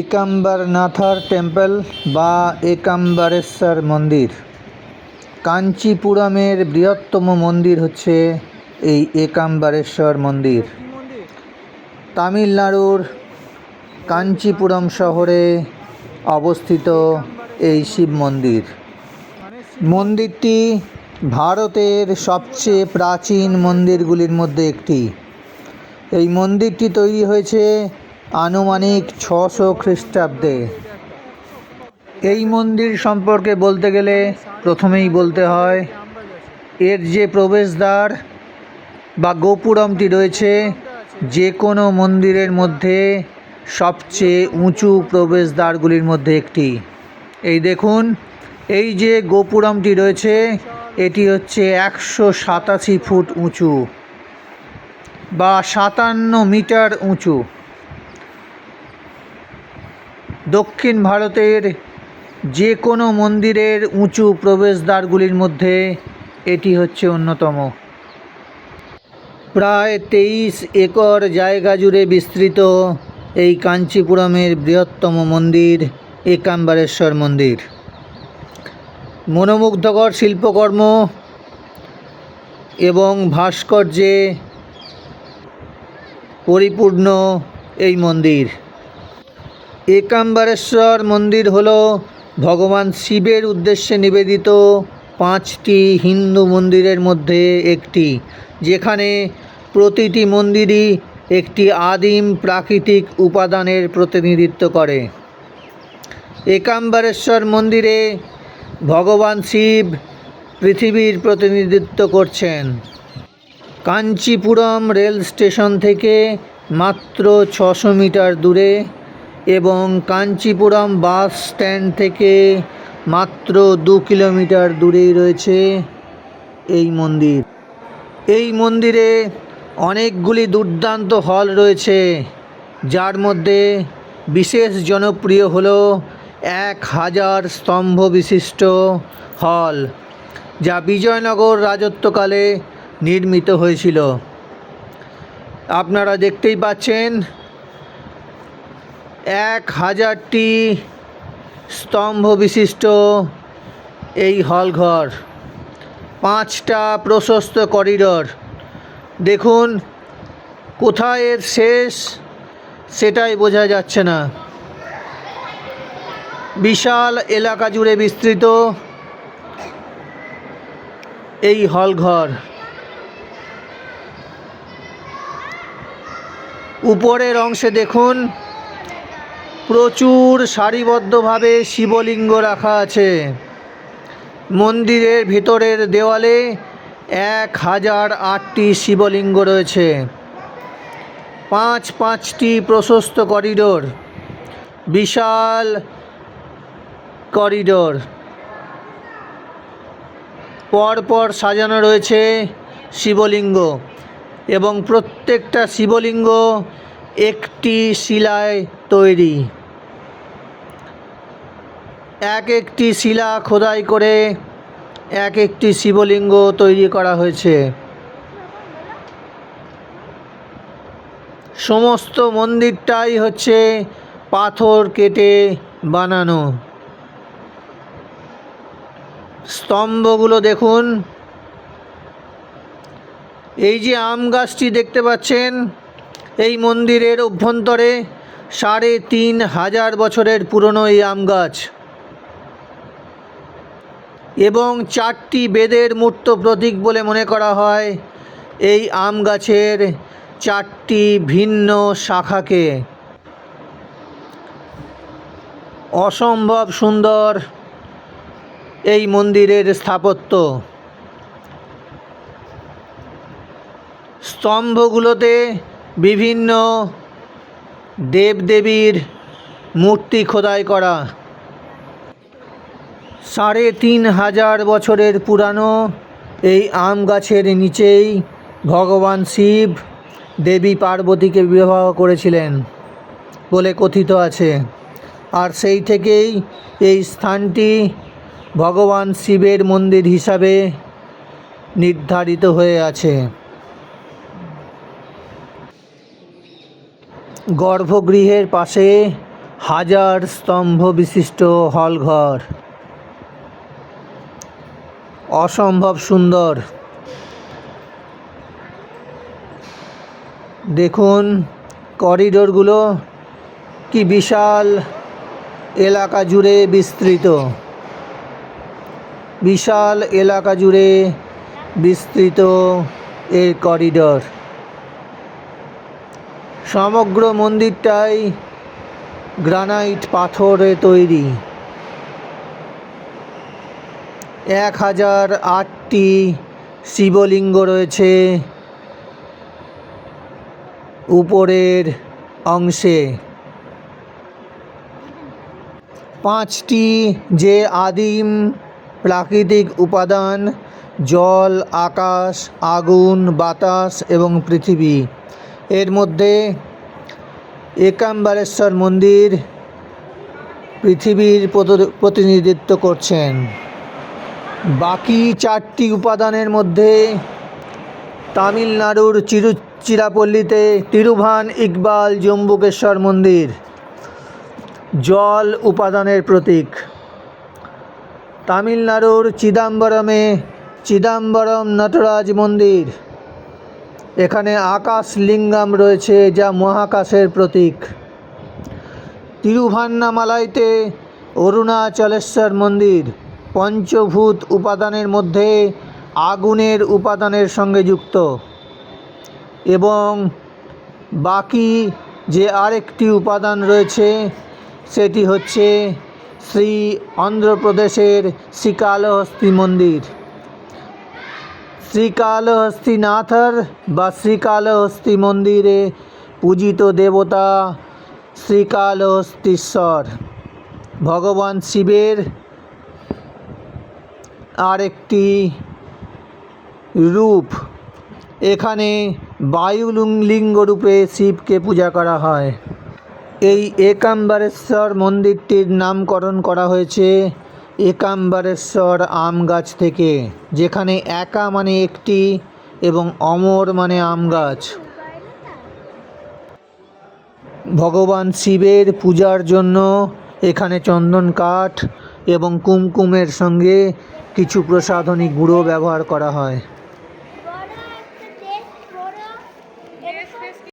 একাম্বারনাথার temple বা একাম্বারেশ্বর মন্দির। কাঞ্চিপুরমের বৃহত্তম মন্দির হচ্ছে এই একাম্বারেশ্বর মন্দির। তামিলনাড়ুর কাঞ্চিপুরম শহরে অবস্থিত এই শিব মন্দির। মন্দিরটি ভারতের সবচেয়ে প্রাচীন মন্দিরগুলির মধ্যে একটি। এই মন্দিরটি তৈরি হয়েছে আনুমানিক ছশো খ্রিস্টাব্দে। এই মন্দির সম্পর্কে বলতে গেলে প্রথমেই বলতে হয়, এর যে প্রবেশদ্বার বা গোপুরমটি রয়েছে, যে কোনো মন্দিরের মধ্যে সবচেয়ে উঁচু প্রবেশদ্বারগুলির মধ্যে একটি। এই দেখুন, এই যে গোপুরমটি রয়েছে, এটি হচ্ছে একশো সাতাশি ফুট উঁচু বা সাতান্ন মিটার উঁচু। দক্ষিণ ভারতের যে কোনো মন্দিরের উঁচু প্রবেশদ্বারগুলির মধ্যে এটি হচ্ছে অন্যতম। প্রায় তেইশ একর জায়গা জুড়ে বিস্তৃত এই কাঞ্চিপুরমের বৃহত্তম মন্দির একাম্বারেশ্বর মন্দির। মনোমুগ্ধকর শিল্পকর্ম এবং ভাস্কর্যে পরিপূর্ণ এই মন্দির। একাম্বারেশ্বর মন্দির হল ভগবান শিবের উদ্দেশ্যে নিবেদিত পাঁচটি হিন্দু মন্দিরের মধ্যে একটি, যেখানে প্রতিটি মন্দিরই একটি আদিম প্রাকৃতিক উপাদানের প্রতিনিধিত্ব করে। একাম্বারেশ্বর মন্দিরে ভগবান শিব পৃথিবীর প্রতিনিধিত্ব করছেন। কাঞ্চিপুরম রেল স্টেশন থেকে মাত্র ছশো মিটার দূরে এবং কাঞ্চিপুরম বাস স্ট্যান্ড থেকে মাত্র দু কিলোমিটার দূরেই রয়েছে এই মন্দির। এই মন্দিরে অনেকগুলি দুর্দান্ত হল রয়েছে, যার মধ্যে বিশেষ জনপ্রিয় হল এক হাজার স্তম্ভ বিশিষ্ট হল, যা বিজয়নগর রাজত্বকালে নির্মিত হয়েছিল। আপনারা দেখতেই পাচ্ছেন এক হাজারটি স্তম্ভ বিশিষ্ট এই হলঘর, পাঁচটা প্রশস্ত করিডর। দেখুন, কোথায় এর শেষ সেটাই বোঝা যাচ্ছে না। বিশাল এলাকা জুড়ে বিস্তৃত এই হলঘর। উপরের অংশে দেখুন প্রচুর সারিবদ্ধভাবে শিবলিঙ্গ রাখা আছে। মন্দিরের ভিতরের দেওয়ালে এক হাজার আটটি শিবলিঙ্গ রয়েছে। পাঁচ পাঁচটি প্রশস্ত করিডোর, বিশাল করিডোর। পরপর সাজানো রয়েছে শিবলিঙ্গ এবং প্রত্যেকটা শিবলিঙ্গ একটি শিলায় তৈরি। এক একটি শিলা খোদাই করে এক একটি শিবলিঙ্গ তৈরি করা হয়েছে। সমস্ত মন্দিরটাই হচ্ছে পাথর কেটে বানানো। স্তম্ভগুলো দেখুন। এই যে আম গাছটি দেখতে পাচ্ছেন, এই মন্দিরের অভ্যন্তরে সাড়ে তিন হাজার বছরের পুরনো এই আম গাছ। এবং চারটি বেদের মূর্ত প্রতীক বলে মনে করা হয়। এই আম গাছের চারটি ভিন্ন শাখাকে। অসম্ভব সুন্দর এই মন্দিরের স্থাপত্য। স্তম্ভগুলোতে বিভিন্ন দেবদেবীর মূর্তি খোদাই করা। সাড়ে তিন হাজার বছরের পুরানো এই আম গাছের নিচেই ভগবান শিব দেবী পার্বতীকে বিবাহ করেছিলেন বলে কথিত আছে। আর সেই থেকেই এই স্থানটি ভগবান শিবের মন্দির হিসাবে নির্ধারিত হয়ে আছে। গর্ভগৃহের পাশে হাজার স্তম্ভ বিশিষ্ট হলঘর। অসম্ভব সুন্দর। দেখুন, করিডোরগুলো কি বিশাল এলাকা জুড়ে বিস্তৃত। বিশাল এলাকা জুড়ে বিস্তৃত এই করিডোর। সমগ্র মন্দিরটাই গ্রানাইট পাথরে তৈরি। এক হাজার আটটি শিবলিঙ্গ রয়েছে উপরের অংশে। পাঁচটি যে আদিম প্রাকৃতিক উপাদান, জল, আকাশ, আগুন, বাতাস এবং পৃথিবী, এর মধ্যে একাম্বারেশ্বর মন্দির পৃথিবীর প্রতিনিধিত্ব করছেন। বাকি চারটি উপাদানের মধ্যে তামিলনাড়ুর চিরুচিরাপল্লীতে তিরুভান ইকবাল জম্বুকেশ্বর মন্দির। জল উপাদানের প্রতীক। তামিলনাড়ুর চিদাম্বরমে চিদাম্বরম নটরাজ মন্দির। এখানে আকাশ লিঙ্গাম রয়েছে, যা মহাকাশের প্রতীক। তিরুভান্নামালাইতে অরুণাচলেশ্বর মন্দির। পঞ্চভূত উপাদানের মধ্যে আগুনের উপাদানের সঙ্গে যুক্ত। এবং বাকি যে আরেকটি উপাদান রয়েছে, সেটি হচ্ছে শ্রী অন্ধ্রপ্রদেশের শ্রীকালহস্তি মন্দির। শ্রীকালহস্তিনাথর বা শ্রীকালহস্তি মন্দিরে পূজিত দেবতা শ্রীকালহস্তীশ্বর। ভগবান শিবের আরেকটি রূপ। এখানে বায়ুলিঙ্গ রূপে শিবকে পূজা করা হয়। এই একাম্বারেশ্বর মন্দিরটির নামকরণ করা হয়েছে একাম্বারেশ্বর আম গাছ থেকে, যেখানে একা মানে একটি এবং অমর মানে আম গাছ। ভগবান শিবের পূজার জন্য এখানে চন্দন কাঠ এবং কুমকুমের সঙ্গে কিছু প্রসাধনী গুঁড়ো ব্যবহার করা হয়।